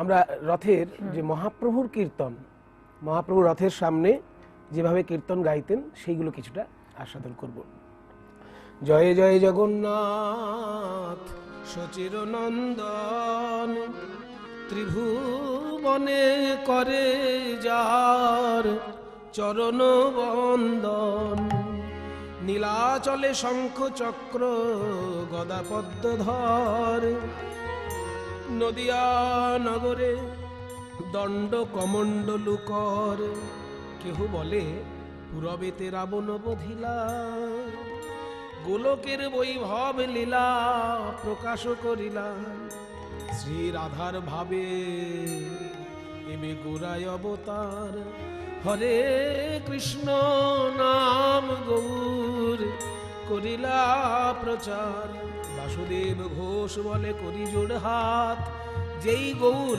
আমরা রথের যে মহাপ্রভুর কীর্তন, মহাপ্রভু রথের সামনে যেভাবে কীর্তন গাইতেন, সেইগুলো কিছুটা আস্বাদন করব। জয় জয় জগন্নাথ সচির নন্দন ত্রিভুবনে করে যার চরণ বন্দন। নীলাচলে শঙ্খ চক্র গদা পদ্ম ধর নদিয়া নগরে দণ্ড কমণ্ডলু কর কেহ বলে, পুরবেতে রাবণ বধিলা। গোলকের বৈভব লীলা প্রকাশ করিলা। শ্রী রাধার ভাবে এবে গোড়ায় অবতার। হরে কৃষ্ণ, নাম গৌর। করিলা প্রচার। বাসুদেব ঘোষ বলে, করি জোড় হাত। যেই গৌর,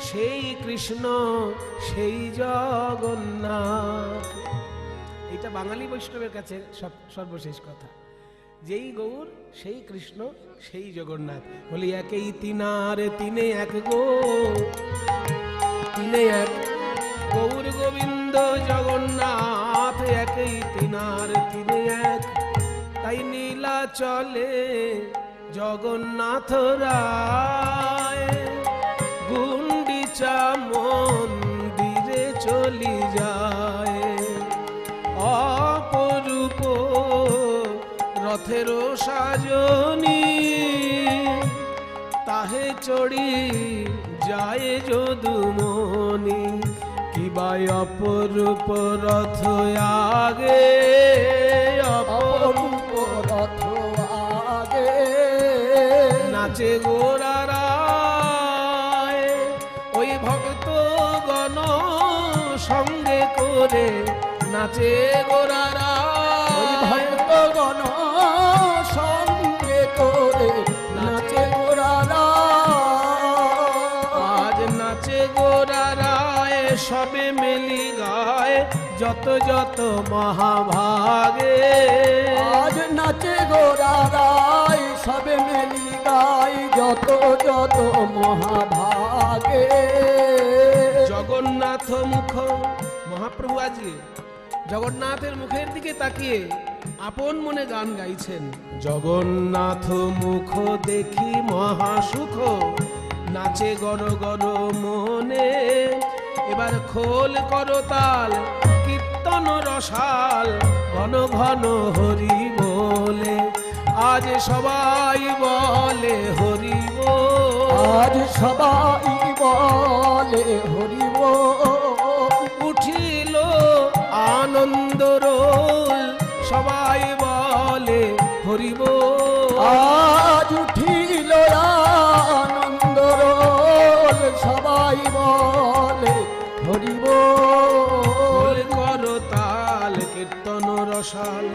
সেই কৃষ্ণ, সেই জগন্নাথ। এটা বাঙালি বৈষ্ণবের কাছে সর্বশেষ কথা। যেই গৌর, সেই কৃষ্ণ, সেই জগন্নাথ। বলি একই তিনার, তিনে এক গো। তিনে এক গৌর গোবিন্দ জগন্নাথ। চলে জগন্নাথ রায়। গুন্ডিচা মন্দিরে চলি যায়। অপরূপ রথের সাজনী, তাহে চড়ি যায় যদুমণি। কিবাই অপরূপ রথ আগে। নাচে গোরারায়। ওই ভক্ত গণ সঙ্গে করে নাচে গোরারায়। ওই ভক্তগণ সঙ্গে করে নাচে গোরারা আজ নাচে গোরারায় সবে মেলি গায় যত যত মহাভাগে। আজ নাচে গোরারাই সবে মেলি যত যত মহাভাগে। জগন্নাথ মুখ মহাপ্রভু আজকে জগন্নাথের মুখের দিকে তাকিয়ে আপন মনে গান গাইছেন। জগন্নাথ মুখ দেখি মহাসুখ নাচে গর গর মনে। এবার খোল করতাল কীর্তন রসাল ঘন ঘন হরি বলে। আজ সবাই বলে হরি বল আজ সবাই বলে হরিব উঠিল আনন্দ রোল, সবাই বলে হরিব আজ উঠিল আনন্দ রোল, সবাই বলে হরিব বল তাল কীর্তন রসাল,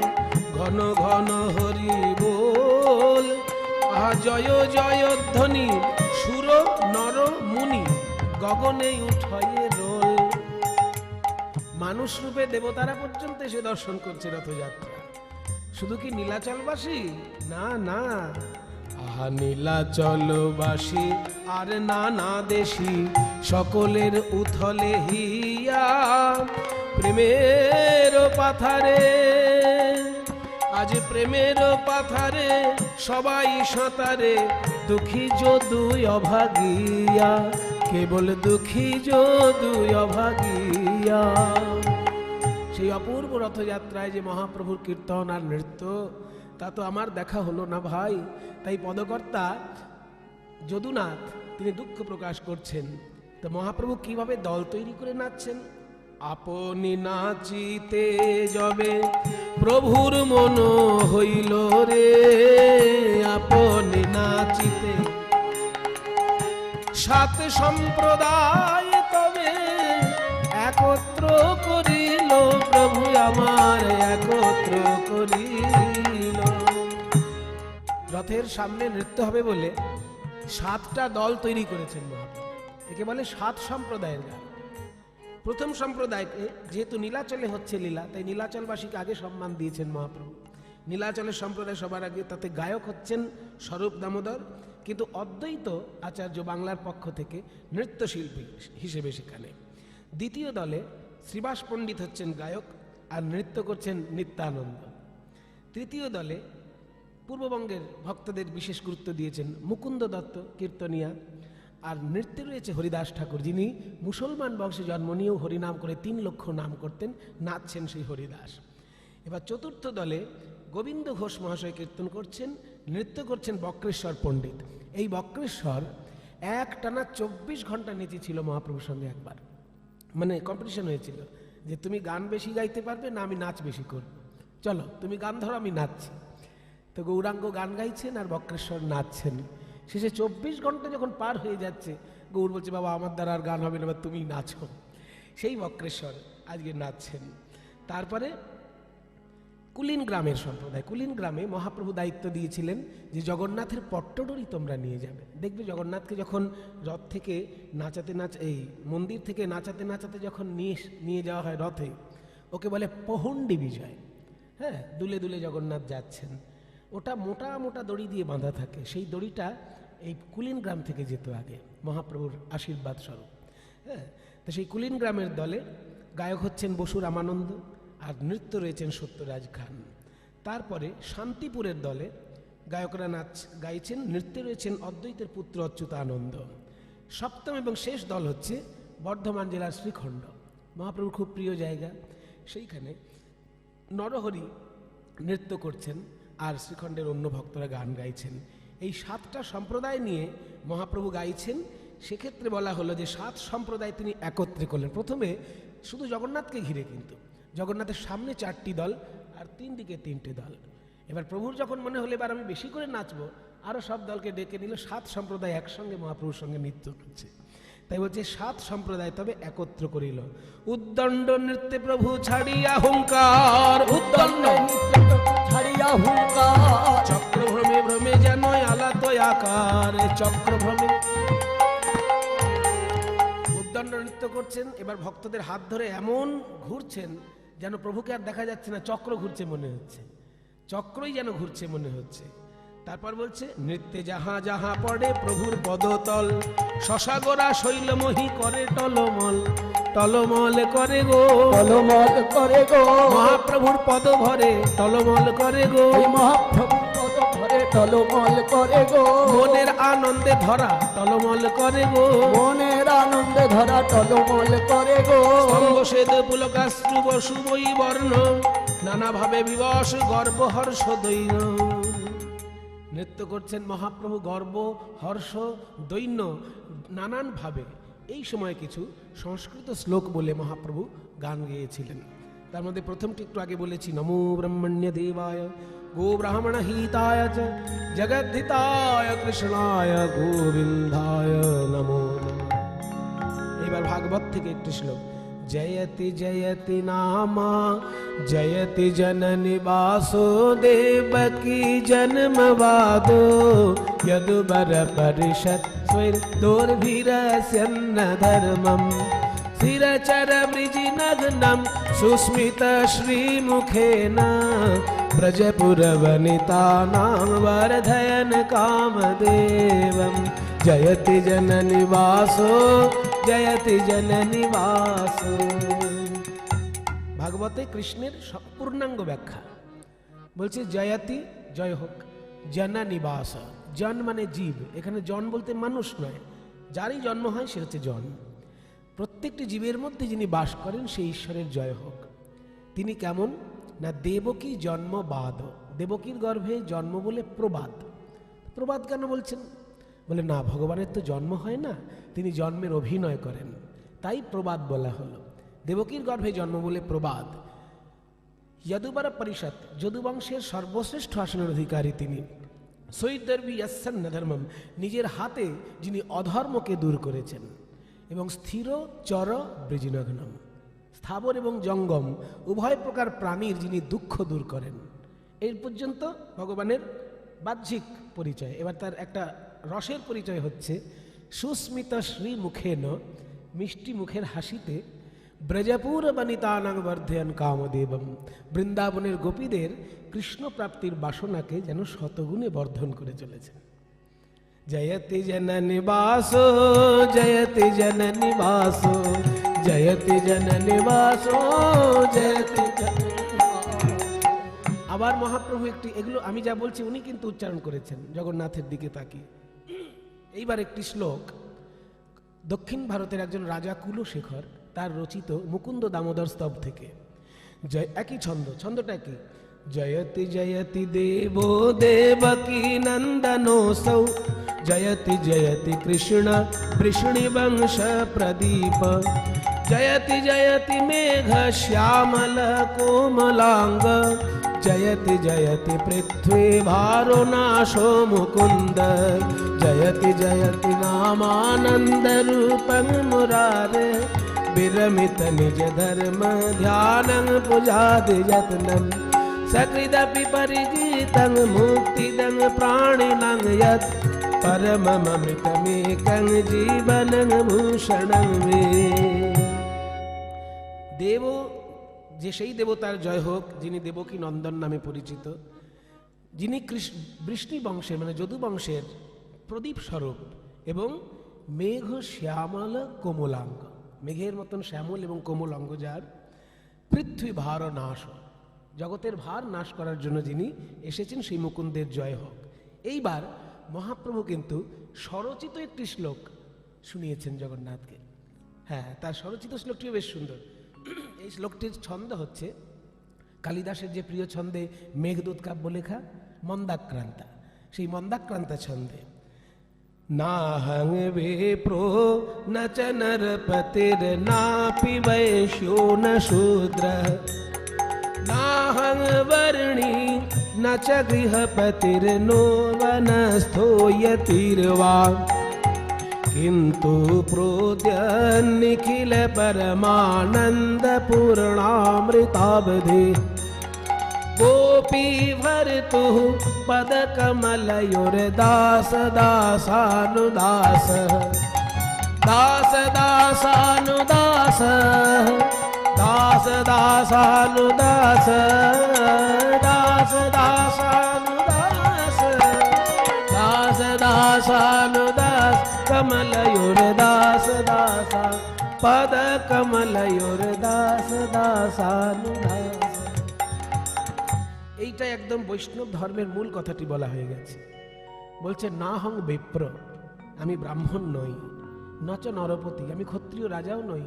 ঘন ঘন হরি বল। জয় জয় ধ্বনি সুর, নর, মুনি, গগনে উঠয়ে রোল। মানুষ রূপে দেবতারা পর্যন্ত এসে দর্শন করছে রথযাত্রা। শুধু কি নীলাচলবাসী? না না। আহা, নীলাচলবাসী, আর নানা দেশি, সকলের উথলে হিয়া, প্রেমের পাথারে। আজ প্রেমের পাথারে, সবাই সাঁতারে। দুঃখী যদুই অভাগিয়া, কেবল দুঃখী যদুই অভাগিয়া। সেই অপূর্ব রথযাত্রায় যে মহাপ্রভুর কীর্তন আর নৃত্য, তা তো আমার দেখা হলো না ভাই। তাই পদকর্তা যদুনাথ, তিনি দুঃখ প্রকাশ করছেন। তো মহাপ্রভু কীভাবে দল তৈরি করে নাচছেন? আপনি নাচিতে যবে প্রভুর মন হইল রে, আপনি নাচিতে। সাত সম্প্রদায় তবে একত্র করিল, প্রভু আমার একত্র করিল। রথের সামনে নৃত্য হবে বলে সাতটা দল তৈরি করেছেন একে বলে সাত সম্প্রদায়ের গান। প্রথম সম্প্রদায়কে যেহেতু নীলাচলে হচ্ছে লীলা, তাই নীলাচলবাসীকে আগে সম্মান দিয়েছেন মহাপ্রভু। নীলাচলের সম্প্রদায় সবার আগে তাতে গায়ক হচ্ছেন স্বরূপ দামোদর, কিন্তু অদ্বৈত আচার্য বাংলার পক্ষ থেকে নৃত্যশিল্পী হিসেবে সেখানে। দ্বিতীয় দলে শ্রীবাস পণ্ডিত হচ্ছেন গায়ক আর নৃত্য করছেন নিত্যানন্দ। তৃতীয় দলে পূর্ববঙ্গের ভক্তদের বিশেষ গুরুত্ব দিয়েছেন মুকুন্দ দত্ত, কীর্তনিয়া আর নৃত্যে রয়েছে হরিদাস ঠাকুর, যিনি মুসলমান বংশে জন্ম নিয়েও হরিনাম করে তিন লক্ষ নাম করতেন, নাচছেন সেই হরিদাস। এবার চতুর্থ দলে গোবিন্দ ঘোষ মহাশয় কীর্তন করছেন, নৃত্য করছেন বক্রেশ্বর পণ্ডিত। এই বক্রেশ্বর এক টানা চব্বিশ ঘণ্টা নেচেছিল মহাপ্রভুর সঙ্গে একবার। মানে কম্পিটিশন হয়েছিল যে তুমি গান বেশি গাইতে পারবে না আমি নাচ বেশি করব। চলো, তুমি গান ধরো, আমি নাচছি। তো গৌরাঙ্গ গান গাইছেন আর বক্রেশ্বর নাচছেন। শেষে চব্বিশ ঘণ্টা যখন পার হয়ে যাচ্ছে, গৌর বলছে, বাবা, আমার দ্বারা আর গান হবে না এবার তুমি নাচো। সেই বক্রেশ্বর আজকে নাচছেন। তারপরে কুলিন গ্রামের সম্প্রদায়, কুলিন গ্রামে মহাপ্রভু দায়িত্ব দিয়েছিলেন যে জগন্নাথের পট্টডরি তোমরা নিয়ে যাবে। দেখবে জগন্নাথকে যখন রথ থেকে নাচাতে নাচ, এই মন্দির থেকে নাচাতে নাচাতে যখন নিয়ে নিয়ে যাওয়া হয় রথে, ওকে বলে পহণ্ডি বিজয়। হ্যাঁ দুলে দুলে জগন্নাথ যাচ্ছেন। ওটা মোটা মোটা দড়ি দিয়ে বাঁধা থাকে। সেই দড়িটা এই কুলিন গ্রাম থেকে যেত আগে। মহাপ্রভুর আশীর্বাদ স্বরূপ। হ্যাঁ? তো সেই কুলিন গ্রামের দলে গায়ক হচ্ছেন বসু রামানন্দ আর নৃত্য রয়েছেন সত্যরাজ খান। তারপরে শান্তিপুরের দলে গায়করা নাচ গাইছেন, নৃত্যে রয়েছেন অদ্বৈতের পুত্র অচ্যুতানন্দ। সপ্তম এবং শেষ দল হচ্ছে বর্ধমান জেলার শ্রীখণ্ড। মহাপ্রভুর খুব প্রিয় জায়গা। সেইখানে নরহরি নৃত্য করছেন। আর শ্রীখণ্ডের অন্য ভক্তরা গান গাইছেন। এই সাতটা সম্প্রদায় নিয়ে মহাপ্রভু গাইছেন। সেক্ষেত্রে বলা হলো যে সাত সম্প্রদায় তিনি একত্রে করলেন। প্রথমে শুধু জগন্নাথকে ঘিরে কিন্তু। জগন্নাথের সামনে চারটি দল আর তিন দিকে তিনটে দল। এবার প্রভুর যখন মনে হলো এবার আমি বেশি করে নাচবো আরও সব দলকে ডেকে নিল। সাত সম্প্রদায় একসঙ্গে মহাপ্রভুর সঙ্গে নৃত্য করছে। তাই বলছে, সাত সম্প্রদায় তবে একত্র করিল। উদ্দণ্ড নৃত্যে প্রভু ছাড়িয়া হুঙ্কার, উদ্দণ্ড ছাড়িয়া হুঙ্কার। চক্র ভ্রমে যেন আলাত আকার চক্র ভ্রমে উদ্দণ্ড নৃত্য করছেন, এবার ভক্তদের হাত ধরে এমন ঘুরছেন যেন প্রভুকে আর দেখা যাচ্ছে না, চক্র ঘুরছে মনে হচ্ছে। চক্রই যেন ঘুরছে মনে হচ্ছে। তারপর বলছে নৃত্যে যাহা যাহা পড়ে প্রভুর পদতল শশাগোরা শৈলমহি করে টলমল টলমল করে গো। টলমল করে গো। মহাপ্রভুর পদ ভরে টলমল করে গো। এই মহাপ্রভু পদ ধরে টলমল করে গো। মনের আনন্দে ধরা টলমল করে গো। মনের আনন্দে ধরা টলমল করে গো। অঙ্গসেদ পুলকাশ্রু বসুবই বর্ণ নানাভাবে বিবশ গর্ব হর্ষ দৈন্য নৃত্য করছেন মহাপ্রভু গর্ব, হর্ষ, দৈন্য নানানভাবে। এই সময় কিছু সংস্কৃত শ্লোক বলে মহাপ্রভু গান গেয়েছিলেন। তার মধ্যে প্রথমটি একটু আগে বলেছি, নমো ব্রহ্মণ্য দেবায়, গো ব্রাহ্মণ হিতায় জগদ্ধিতায় কৃষ্ণায়, গোবিন্দায় নমঃ। এবার ভাগবত থেকে একটি শ্লোক। जयति जयति नामा, जयति जननि वासुदेवकी जन्मवादो। यदुवरपरिषत् स्वैर्दोर्भिरस्यन्न धर्मम्। स्थिरचरमृजिनग्नं सुस्मितश्रीमुखेन व्रजपुरवनितानां वरधयन कामदेवं जयति जननिवासो জয়তি জননিবাস। ভাগবতে কৃষ্ণের পূর্ণাঙ্গ ব্যাখ্যা। বলছে, জয়তি, জয় হোক জনা নিবাস জন মানে জীব। এখানে জন বলতে মানুষ নয়। যারই জন্ম হয়, সে হচ্ছে জন। প্রত্যেকটি জীবের মধ্যে যিনি বাস করেন সেই ঈশ্বরের জয় হোক। তিনি কেমন? না, দেবকী জন্মবাদ। দেবকীর গর্ভে জন্ম বলে প্রবাদ। প্রবাদ কেন বলছেন? বলে, না, ভগবানের তো জন্ম হয় না, তিনি জন্মের অভিনয় করেন। তাই প্রবাদ বলা হলো। দেবকীর গর্ভে জন্ম বলে প্রবাদ। যদুবার পরিষদ যদুবংশের সর্বশ্রেষ্ঠ আসনের অধিকারী তিনি। সৈদর্বী ইয়াসান্ন ধর্মম, নিজের হাতে যিনি অধর্মকে দূর করেছেন। এবং স্থির, চর বৃজিনগ্নম স্থাবর এবং জঙ্গম, উভয় প্রকার প্রাণীর যিনি দুঃখ দূর করেন। এই পর্যন্ত ভগবানের বাহ্যিক পরিচয়। এবার তার একটা রসের পরিচয় হচ্ছে সুস্মিতা শ্রী মুখেন মিষ্টি মুখের হাসিতে ব্রজপুর বনিতানাং বর্ধয়ন কামদেবম, বৃন্দাবনের গোপীদের কৃষ্ণপ্রাপ্তির বাসনাকে যেন শতগুণে বর্ধন করে চলেছেন জয়তি জননী নিবাস জয়তি জননী বাসো, জয়তি জননী নিবাস জয়তি আবার মহাপ্রভু একটি, এগুলো আমি যা বলছি উনি কিন্তু উচ্চারণ করেছেন, জগন্নাথের দিকে তাকিয়ে। এইবার একটি শ্লোক, দক্ষিণ ভারতের একজন রাজা কুলশেখর, তার রচিত মুকুন্দ দামোদর স্তব থেকে। জয়, একই ছন্দ, ছন্দটা কি? জয়তি জয়তি দেব, দেবকী নন্দনোসৌ। জয়তি জয়তি কৃষ্ণ বৃষ্ণি বংশ প্রদীপ। জয়তি জয়তি মেঘ, শ্যামল, কোমলাঙ্গ। जयति जयति पृथ्वीभारो नाशो मुकुंद जयति जयति नामानन्दरूपं मुरारे। विरमित निजधर्म ध्यानं पुजादियत्नं सकृदपि परिगीतं मुक्तिदं प्राणिनं यत्। परममृतमेकं जीवनं जीवन भूषण देवो যে সেই দেবতার জয় হোক, যিনি দেবকী নন্দন নামে পরিচিত, যিনি বৃষ্ণি বংশের মানে যদু বংশের প্রদীপ স্বরূপ এবং মেঘ শ্যামল কোমলাঙ্গ। মেঘের মতন শ্যামল এবং কোমল অঙ্গ যার পৃথ্বী ভার নাশ জগতের ভার নাশ করার জন্য যিনি এসেছেন, সেই মুকুন্দের জয় হোক। এইবার মহাপ্রভু কিন্তু স্বরচিত একটি শ্লোক শুনিয়েছেন জগন্নাথকে। হ্যাঁ তার স্বরচিত শ্লোকটিও বেশ সুন্দর। এই শ্লোকটির ছন্দ হচ্ছে কালিদাসের যে প্রিয় ছন্দে মেঘদূত কাব্য লেখা মন্দাক্রান্তা। সেই মন্দাক্রান্তা ছন্দে। নাহং বিপ্রো ন চ নরপতির নাপি বৈশ্যো ন শূদ্র। নাহং বর্ণী न च गृहपतिर्नो वनस्थो यतिर्वा किन्तु प्रोद्यनिखिल परमानन्दपूर्णामृतावधि कोऽपि वर्तुः पदकमलयुर्दासदासानुदासः। दासदासानुदासः। दासदासानुदास। कमलयोर्दास दासा पद कमलयोर्दास दासानुदास এইটা একদম বৈষ্ণব ধর্মের মূল কথাটি বলা হয়ে গেছে বলছে না হং বিপ্র আমি ব্রাহ্মণ নই নচ নরপতি আমি ক্ষত্রিয় রাজাও নই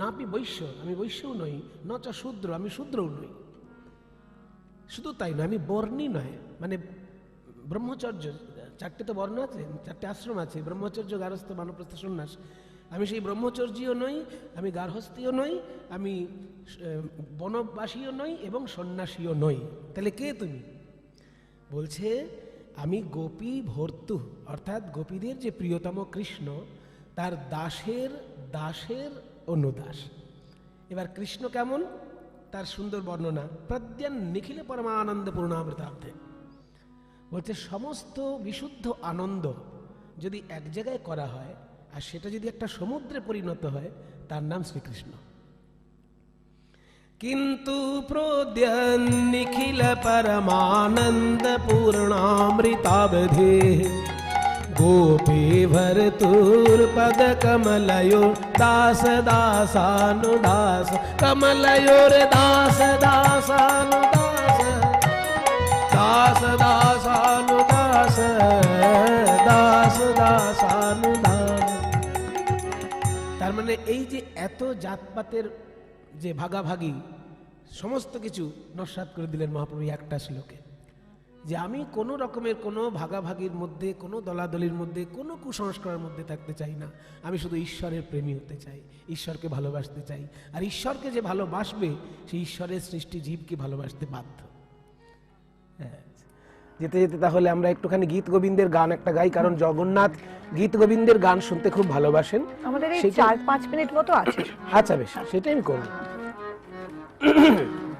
নাপি বৈশ্য আমি বৈশ্যও নই নচ শূদ্র আমি শূদ্রও নই শুধু তাই নয় আমি বর্ণী নয় মানে ব্রহ্মচর্য চারটে তো বর্ণ আছে, চারটে আশ্রম আছে, ব্রহ্মচর্য গারস্থ মানপ্রস্থ সন্ন্যাস। আমি সেই ব্রহ্মচর্যীয় নই, আমি গার্হস্থীয় নই, আমি বনবাসীও নই এবং সন্ন্যাসীও নই। তাহলে কে তুমি? বলছে, আমি গোপী ভর্তু, অর্থাৎ গোপীদের যে প্রিয়তম কৃষ্ণ, তার দাসের দাসের অনুদাস। এবার কৃষ্ণ কেমন? তার সুন্দর বর্ণনা, প্রদ্যান নিখিলে পরমানন্দ পূর্ণামৃতাব্দে বলছে, সমস্ত বিশুদ্ধ আনন্দ যদি এক জায়গায় করা হয়, আর সেটা যদি একটা সমুদ্রে পরিণত হয়, তার নাম শ্রীকৃষ্ণ। কিন্তু প্রদ্যান নিখিল পরমানন্দ পূর্ণামৃতাবধে। গোপী ভরতুর পদ কমলयो দাস দাসানুদাস। কমলয়োর দাস দাসানুদাস। তার মানে এই যে এত জাতপাতের যে ভাগাভাগি, সমস্ত কিছু নস্বাত করে দিলেন মহাপ্রভু একটা শ্লোকে। যে আমি কোনো রকমের কোনো ভাগাভাগির মধ্যে, কোনো দলাদলির মধ্যে, কোনো কুসংস্কারের মধ্যে থাকতে চাই না। আমি শুধু ঈশ্বরের প্রেমী হতে চাই, ঈশ্বরকে ভালোবাসতে চাই। আর ঈশ্বরকে যে ভালোবাসবে, সেই ঈশ্বরের সৃষ্টি জীবকে ভালোবাসতে বাধ্য। যেতে যেতে তাহলে আমরা একটুখানি গীত গোবিন্দের গান একটা গাই কারণ জগন্নাথ গীত গোবিন্দের গান শুনতে খুব ভালোবাসেন। আমাদের এই সেটা- চার পাঁচ মিনিট মতো আছে। আচ্ছা বেশ সেটাই আমি করব।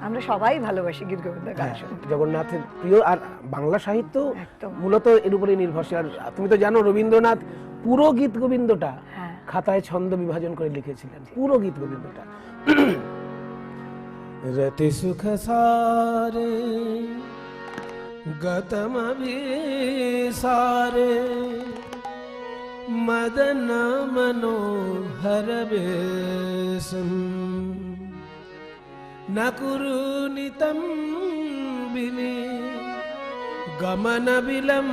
আমরা সবাই ভালোবাসি গীত গোবিন্দ গান হ্যাঁ, শুনতে। জগন্নাথের প্রিয় আর বাংলা সাহিত্য মূলত এর উপরে নির্ভরশীল। আর তুমি তো জানো রবীন্দ্রনাথ পুরো গীত গোবিন্দটা হ্যাঁ। খাতায় ছন্দ বিভাজন করে লিখেছিলেন। পুরো গীত গোবিন্দটা। রতি সুখ সারে গতম সারে मदन मनोहर वेशम न कुरु नितं विने गमन विलम्बनम्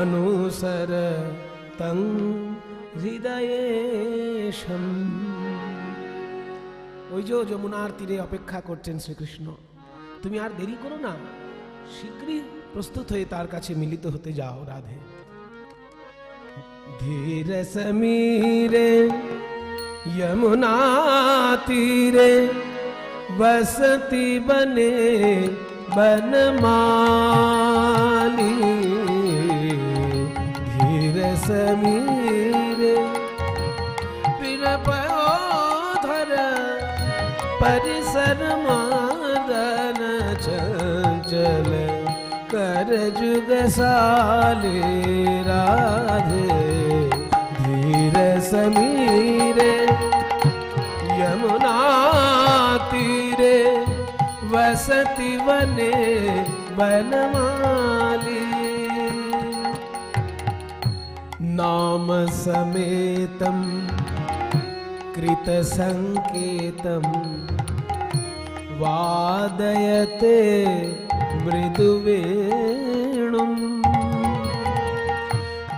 अनुसर तं হৃদয়েশম ওই যে যমুনার তীরে অপেক্ষা করছেন শ্রীকৃষ্ণ তুমি আর দেরি করো না শীঘ্রই প্রস্তুত হয়ে তার কাছে মিলিত হতে যাও রাধে ধীর সমীরে यमुना तीरे बसती बने बनमाली धीर समीरे पिर पयोधर परिसर मादन जुग साले राधे धीर समीरे यमुना तीरे वसति वने वनमाली। नाम समेतं कृतसङ्केतं वादयते മൃദുവേണും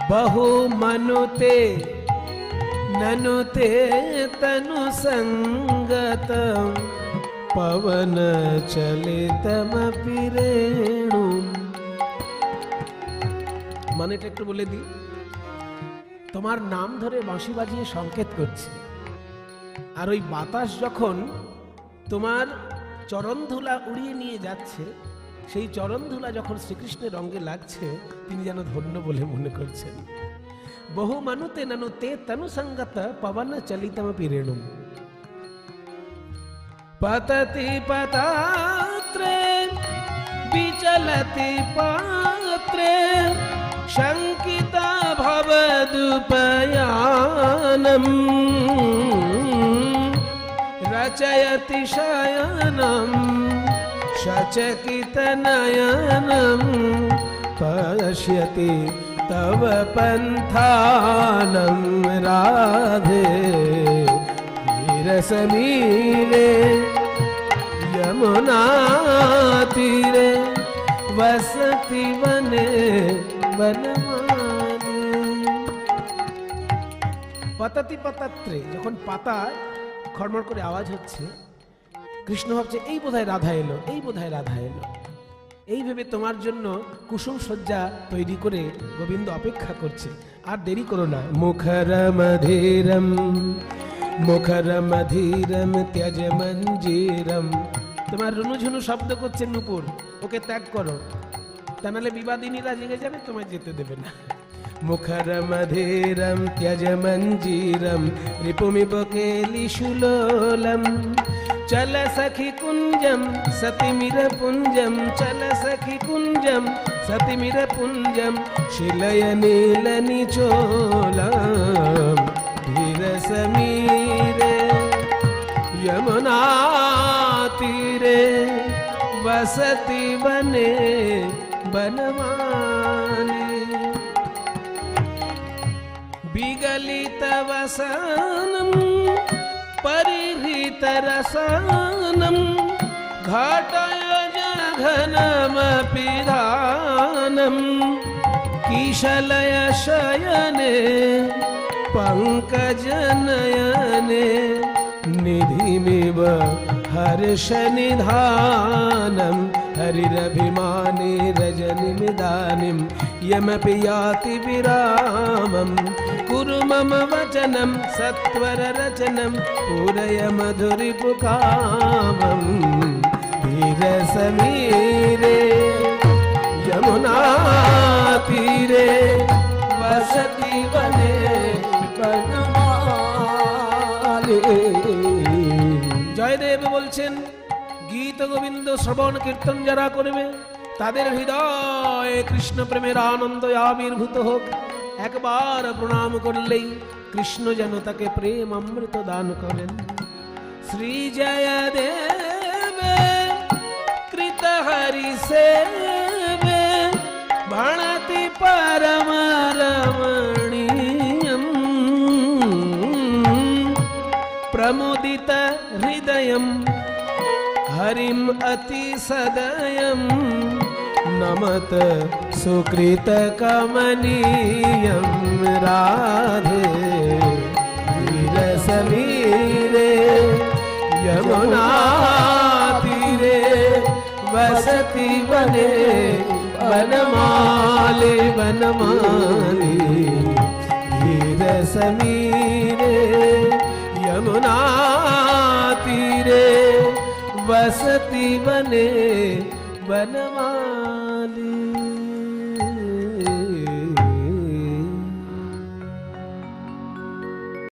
ബഹുമനുത്തെ നനുത്തെ തനുസംഗതം പവനചലിതമപി രേണും মানেটা একটু বলে দিই তোমার নাম ধরে বাঁশি বাজিয়ে সংকেত করছি আর ওই বাতাস যখন তোমার চরণ ধুলা উড়িয়ে নিয়ে যাচ্ছে সেই চরণধুলা যখন শ্রীকৃষ্ণের রঙ্গে লাগছে, তিনি যেন ধন্য বলে মনে করছেন। বহু মানুতে নানু তে তনুসঙ্গত পবন চলিতম পিরেণু পততি পতাত্রে, বিচলতি পাত্রে, শঙ্কিতা ভবদুপয়ানম রচয়তি শয়নম। शचकितनयनं पश्यति तव पन्थानं राधे रसमीरे यमुना तीरे वसति वने वनमाली পাতাতি পাতাত্রে যখন পাতা খড়মড় করে আওয়াজ হচ্ছে কৃষ্ণ ভাবছে, এই বোধহয় রাধা এলো, এই বোধহয় রাধা এলো। এই ভেবে তোমার জন্য কুসুম সজ্জা তৈরি করে গোবিন্দ অপেক্ষা করছে। আর দেরি করো না। মুখরম মধীরম মুখরম মধীরম ত্যাজ মঞ্জিরম। তোমার রুনুঝুনু শব্দ করছে নুপুর, ওকে ত্যাগ করো। তা নাহলে বিবাদিনীরা জেগে যাবে, তোমায় যেতে দেবে না। মুখর মধীরম ত্যাজ মঞ্জিরম রিপুমিব কেলিশুলোলম चल सखि कुञ्जं सतिमिरपुञ्जं चल सखि कुञ्जं सतिमिरपुञ्जं मिर पुञ्जम् चिलय नील वसति वने बनवा विगलितवसनम् परिहृतरसानं परिहितरसानम् घाटयजघनमपिधानम् किशलय शयने पङ्कजनयने निधिमिव हर्षनिधानम् हरिरभिमाने रजनिमिदानीं यमपि याति विरामं कुरु मम वचनं सत्वररचनं पूरय मधुरिपुकामं धीरसमीरे यमुना तीरे वसति वने বনমালী জয়দেব বলছেন গীত গোবিন্দ শ্রবণ কীর্তন যারা করবে, তাদের হৃদয়ে কৃষ্ণ প্রেমের আনন্দ আবির্ভূত হোক। একবার প্রণাম করলেই কৃষ্ণ যেন তাকে প্রেম অমৃত দান করেন। শ্রী জয় দেব কৃত হরি সে ভণতি পরম রমণীয় প্রমোদিত হৃদয় हरिम् अतिसदयम् नमत सुकृतकमनीयं राधे वीरसमीरे यमुनातीरे वसति वने वनमाले वनमाली वीरसमीरे यमुनातीरे वसति वने वनमाली